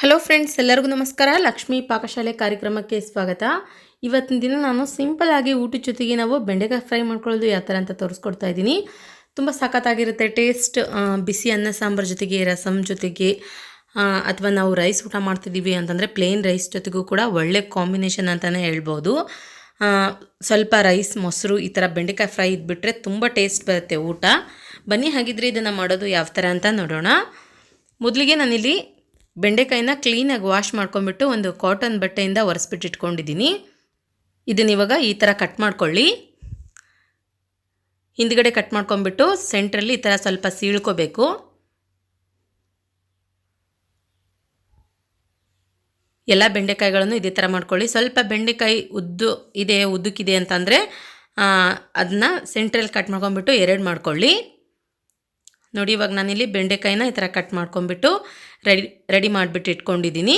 Hello friends ಎಲ್ಲರಿಗೂ ನಮಸ್ಕಾರ. ಲಕ್ಷ್ಮೀ ಪಾಕಶಾಲೆ ಕಾರ್ಯಕ್ರಮಕ್ಕೆ ಸ್ವಾಗತ. ಇವತ್ತಿನ ದಿನ ನಾನು ಸಿಂಪಲ್ ಆಗಿ ಊಟದ ಜೊತೆಗೆ ನಾವು ಬೆಂಡೆಕಾಯಿ ಫ್ರೈ ಮಾಡ್ಕೊಳ್ಳೋದು ಯಾವ ಥರ ಅಂತ ತೋರಿಸ್ಕೊಡ್ತಾ ಇದ್ದೀನಿ. ತುಂಬ ಸಖತ್ತಾಗಿರುತ್ತೆ ಟೇಸ್ಟ್ ಬಿಸಿ ಅನ್ನ, ಸಾಂಬಾರು ಜೊತೆಗೆ ರಸಮ್ ಜೊತೆಗೆ ಅಥವಾ ನಾವು ರೈಸ್ ಊಟ ಮಾಡ್ತಿದ್ದೀವಿ ಅಂತಂದರೆ ಪ್ಲೇನ್ ರೈಸ್ ಜೊತೆಗೂ ಕೂಡ ಒಳ್ಳೆ ಕಾಂಬಿನೇಷನ್ ಅಂತಲೇ ಹೇಳ್ಬೋದು. ಸ್ವಲ್ಪ ರೈಸ್ ಮೊಸರು ಈ ಥರ ಬೆಂಡೆಕಾಯಿ ಫ್ರೈ ಇದ್ಬಿಟ್ರೆ ತುಂಬ ಟೇಸ್ಟ್ ಬರುತ್ತೆ ಊಟ. ಬನ್ನಿ, ಹಾಗಿದ್ರೆ ಇದನ್ನು ಮಾಡೋದು ಯಾವ ಥರ ಅಂತ ನೋಡೋಣ. ಮೊದಲಿಗೆ ನಾನಿಲ್ಲಿ ಬೆಂಡೆಕಾಯಿನ ಕ್ಲೀನಾಗಿ ವಾಶ್ ಮಾಡ್ಕೊಂಬಿಟ್ಟು ಒಂದು ಕಾಟನ್ ಬಟ್ಟೆಯಿಂದ ಒರೆಸ್ಬಿಟ್ಟು ಇಟ್ಕೊಂಡಿದ್ದೀನಿ. ಇದನ್ನ ಇವಾಗ ಈ ಥರ ಕಟ್ ಮಾಡ್ಕೊಳ್ಳಿ. ಹಿಂದ್ಗಡೆ ಕಟ್ ಮಾಡ್ಕೊಂಬಿಟ್ಟು ಸೆಂಟ್ರಲ್ಲಿ ಈ ಥರ ಸ್ವಲ್ಪ ಸೀಳ್ಕೋಬೇಕು. ಎಲ್ಲ ಬೆಂಡೆಕಾಯಿಗಳನ್ನು ಇದೇ ಥರ ಮಾಡ್ಕೊಳ್ಳಿ. ಸ್ವಲ್ಪ ಬೆಂಡೆಕಾಯಿ ಉದ್ದು ಇದೆ, ಉದ್ದಕ್ಕಿದೆ ಅಂತಂದರೆ ಅದನ್ನ ಸೆಂಟ್ರಲ್ಲಿ ಕಟ್ ಮಾಡ್ಕೊಂಬಿಟ್ಟು ಎರಡು ಮಾಡ್ಕೊಳ್ಳಿ. ನೋಡಿ, ಇವಾಗ ನಾನಿಲ್ಲಿ ಬೆಂಡೆಕಾಯಿನ ಈ ಥರ ಕಟ್ ಮಾಡ್ಕೊಂಬಿಟ್ಟು ರೆಡಿ ರೆಡಿ ಮಾಡಿಬಿಟ್ಟು ಇಟ್ಕೊಂಡಿದ್ದೀನಿ.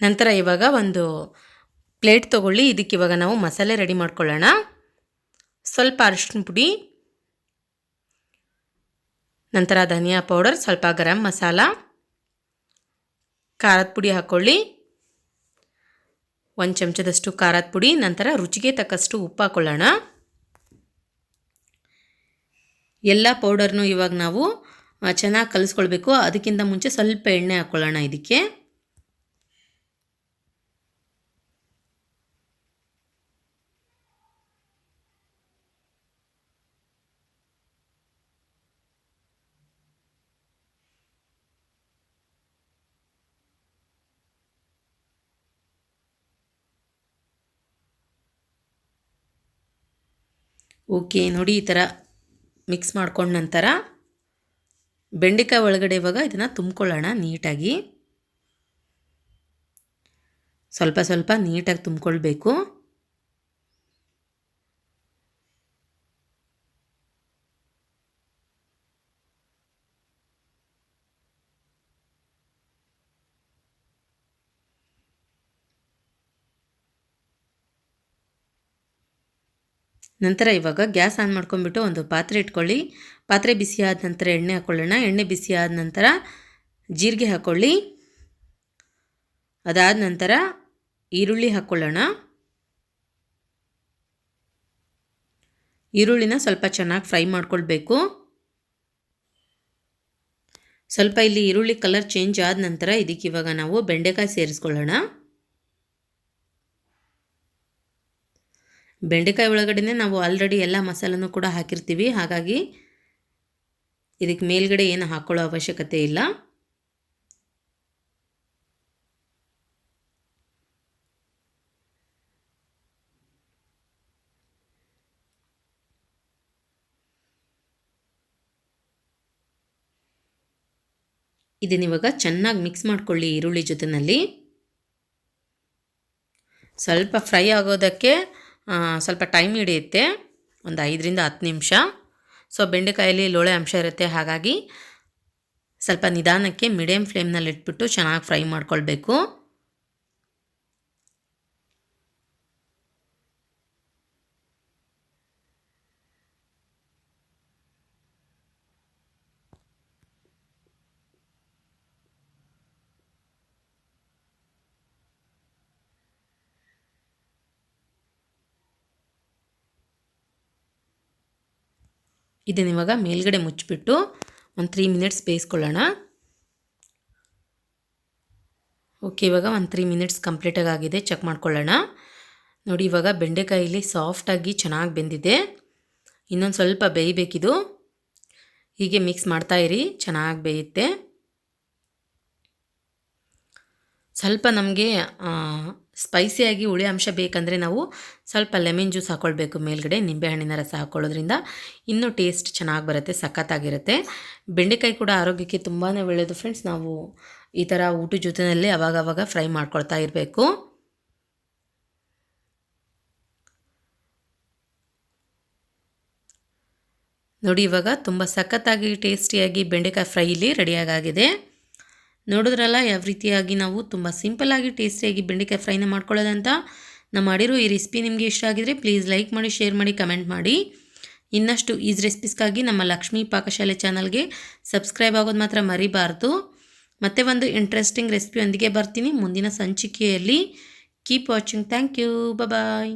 ನಂತರ ಇವಾಗ ಒಂದು ಪ್ಲೇಟ್ ತೊಗೊಳ್ಳಿ, ಇದಕ್ಕೆ ಇವಾಗ ನಾವು ಮಸಾಲೆ ರೆಡಿ ಮಾಡ್ಕೊಳ್ಳೋಣ. ಸ್ವಲ್ಪ ಅರಿಶಿನ ಪುಡಿ, ನಂತರ ಧನಿಯಾ ಪೌಡರ್ ಸ್ವಲ್ಪ ಗರಂ ಮಸಾಲ, ಖಾರದ ಪುಡಿ ಹಾಕ್ಕೊಳ್ಳಿ ಒಂದು ಚಮಚದಷ್ಟು ಖಾರದ ಪುಡಿ, ನಂತರ ರುಚಿಗೆ ತಕ್ಕಷ್ಟು ಉಪ್ಪು ಹಾಕ್ಕೊಳ್ಳೋಣ ಎಲ್ಲ ಪೌಡರ್ನು ಇವಾಗ ನಾವು ಚೆನ್ನಾಗಿ ಕಲಿಸ್ಕೊಳ್ಬೇಕು. ಅದಕ್ಕಿಂತ ಮುಂಚೆ ಸ್ವಲ್ಪ ಎಣ್ಣೆ ಹಾಕ್ಕೊಳ್ಳೋಣ ಇದಕ್ಕೆ. ಓಕೆ, ನೋಡಿ ಈ ಥರ ಮಿಕ್ಸ್ ಮಾಡ್ಕೊಂಡ ನಂತರ ಬೆಂಡೆಕಾಯಿ ಒಳಗಡೆ ಇವಾಗ ಇದನ್ನು ತುಂಬ್ಕೊಳ್ಳೋಣ ನೀಟಾಗಿ. ಸ್ವಲ್ಪ ಸ್ವಲ್ಪ ನೀಟಾಗಿ ತುಂಬ್ಕೊಳ್ಬೇಕು. ನಂತರ ಇವಾಗ ಗ್ಯಾಸ್ ಆನ್ ಮಾಡ್ಕೊಂಡ್ಬಿಟ್ಟು ಒಂದು ಪಾತ್ರೆ ಇಟ್ಕೊಳ್ಳಿ. ಪಾತ್ರೆ ಬಿಸಿ ಆದ ನಂತರ ಎಣ್ಣೆ ಹಾಕ್ಕೊಳ್ಳೋಣ ಎಣ್ಣೆ ಬಿಸಿ ಆದ ನಂತರ ಜೀರಿಗೆ ಹಾಕ್ಕೊಳ್ಳಿ ಅದಾದ ನಂತರ ಈರುಳ್ಳಿ ಹಾಕ್ಕೊಳ್ಳೋಣ ಈರುಳ್ಳಿನ ಸ್ವಲ್ಪ ಚೆನ್ನಾಗಿ ಫ್ರೈ ಮಾಡ್ಕೊಳ್ಬೇಕು. ಸ್ವಲ್ಪ ಇಲ್ಲಿ ಈರುಳ್ಳಿ ಕಲರ್ ಚೇಂಜ್ ಆದ ನಂತರ ಇದಕ್ಕೆ ಇವಾಗ ನಾವು ಬೆಂಡೆಕಾಯಿ ಸೇರಿಸ್ಕೊಳ್ಳೋಣ. ಬೆಂಡೆಕಾಯಿ ಒಳಗಡೆನೆ ನಾವು ಆಲ್ರೆಡಿ ಎಲ್ಲ ಮಸಾಲನೂ ಕೂಡ ಹಾಕಿರ್ತೀವಿ. ಹಾಗಾಗಿ ಇದಕ್ಕೆ ಮೇಲ್ಗಡೆ ಏನು ಹಾಕ್ಕೊಳ್ಳೋ ಅವಶ್ಯಕತೆ ಇಲ್ಲ. ಇದನ್ನ ಇವಾಗ ಚೆನ್ನಾಗಿ ಮಿಕ್ಸ್ ಮಾಡ್ಕೊಳ್ಳಿ ಈರುಳ್ಳಿ ಜೊತೆಯಲ್ಲಿ ಸ್ವಲ್ಪ ಫ್ರೈ ಆಗೋದಕ್ಕೆ ಸ್ವಲ್ಪ ಟೈಮ್ ಹಿಡಿಯುತ್ತೆ. ಒಂದು ಐದರಿಂದ ಹತ್ತು ನಿಮಿಷ. ಸೊ ಬೆಂಡೆಕಾಯಲ್ಲಿ ಲೋಳೆ ಅಂಶ ಇರುತ್ತೆ. ಹಾಗಾಗಿ ಸ್ವಲ್ಪ ನಿಧಾನಕ್ಕೆ ಮೀಡಿಯಮ್ ಫ್ಲೇಮ್ನಲ್ಲಿ ಇಟ್ಬಿಟ್ಟು ಚೆನ್ನಾಗಿ ಫ್ರೈ ಮಾಡ್ಕೊಳ್ಬೇಕು. ಇದನ್ನ ಇವಾಗ ಮೇಲ್ಗಡೆ ಮುಚ್ಚಿಬಿಟ್ಟು ಒಂದು ತ್ರೀ ಮಿನಿಟ್ಸ್ ಬೇಯಿಸ್ಕೊಳ್ಳೋಣ. ಓಕೆ ಇವಾಗ ಒಂದು ತ್ರೀ ಮಿನಿಟ್ಸ್ ಕಂಪ್ಲೀಟಾಗಿ ಆಗಿದೆ ಚೆಕ್ ಮಾಡ್ಕೊಳ್ಳೋಣ. ನೋಡಿ, ಇವಾಗ ಬೆಂಡೆಕಾಯಿಲಿ ಸಾಫ್ಟಾಗಿ ಚೆನ್ನಾಗಿ ಬೆಂದಿದೆ. ಇನ್ನೊಂದು ಸ್ವಲ್ಪ ಬೇಯಬೇಕಿದು. ಹೀಗೆ ಮಿಕ್ಸ್ ಮಾಡ್ತಾಯಿರಿ ಚೆನ್ನಾಗಿ ಬೇಯುತ್ತೆ. ಸ್ವಲ್ಪ ನಮಗೆ ಸ್ಪೈಸಿಯಾಗಿ ಹುಳಿ ಅಂಶ ಬೇಕಂದರೆ ನಾವು ಸ್ವಲ್ಪ ಲೆಮನ್ ಜ್ಯೂಸ್ ಹಾಕ್ಕೊಳ್ಬೇಕು ಮೇಲ್ಗಡೆ ನಿಂಬೆಹಣ್ಣಿನ ರಸ ಹಾಕ್ಕೊಳ್ಳೋದ್ರಿಂದ ಇನ್ನೂ ಟೇಸ್ಟ್ ಚೆನ್ನಾಗಿ ಬರುತ್ತೆ, ಸಖತ್ತಾಗಿರುತ್ತೆ. ಬೆಂಡೆಕಾಯಿ ಕೂಡ ಆರೋಗ್ಯಕ್ಕೆ ತುಂಬಾ ಒಳ್ಳೆಯದು ಫ್ರೆಂಡ್ಸ್. ನಾವು ಈ ಥರ ಊಟದ ಜೊತೆಯಲ್ಲಿ ಅವಾಗವಾಗ ಫ್ರೈ ಮಾಡ್ಕೊಳ್ತಾ ಇರಬೇಕು. ನೋಡಿ, ಇವಾಗ ತುಂಬ ಸಖತ್ತಾಗಿ, ಟೇಸ್ಟಿಯಾಗಿ ಬೆಂಡೆಕಾಯಿ ಫ್ರೈಲಿ ರೆಡಿಯಾಗಿದೆ ನೋಡಿದ್ರಲ್ಲ, ಯಾವ ರೀತಿಯಾಗಿ ನಾವು ತುಂಬ ಸಿಂಪಲ್ಲಾಗಿ ಟೇಸ್ಟಿಯಾಗಿ ಬೆಂಡೆಕಾಯಿ ಫ್ರೈನ ಮಾಡ್ಕೊಳ್ಳೋದಂತ ನಾವು ಮಾಡಿರೋ ಈ ರೆಸಿಪಿ ನಿಮಗೆ ಇಷ್ಟ ಆಗಿದ್ರೆ ಪ್ಲೀಸ್ ಲೈಕ್ ಮಾಡಿ ಶೇರ್ ಮಾಡಿ ಕಮೆಂಟ್ ಮಾಡಿ. ಇನ್ನಷ್ಟು ಈಸ್ ರೆಸಿಪೀಸ್ಗಾಗಿ ನಮ್ಮ ಲಕ್ಷ್ಮೀ ಪಾಕಶಾಲೆ ಚಾನಲ್ಗೆ ಸಬ್ಸ್ಕ್ರೈಬ್ ಆಗೋದು ಮಾತ್ರ ಮರಿಬಾರ್ದು. ಮತ್ತೆ ಒಂದು ಇಂಟ್ರೆಸ್ಟಿಂಗ್ ರೆಸಿಪಿಯೊಂದಿಗೆ ಬರ್ತೀನಿ. ಮುಂದಿನ ಸಂಚಿಕೆಯಲ್ಲಿ keep watching thank you bye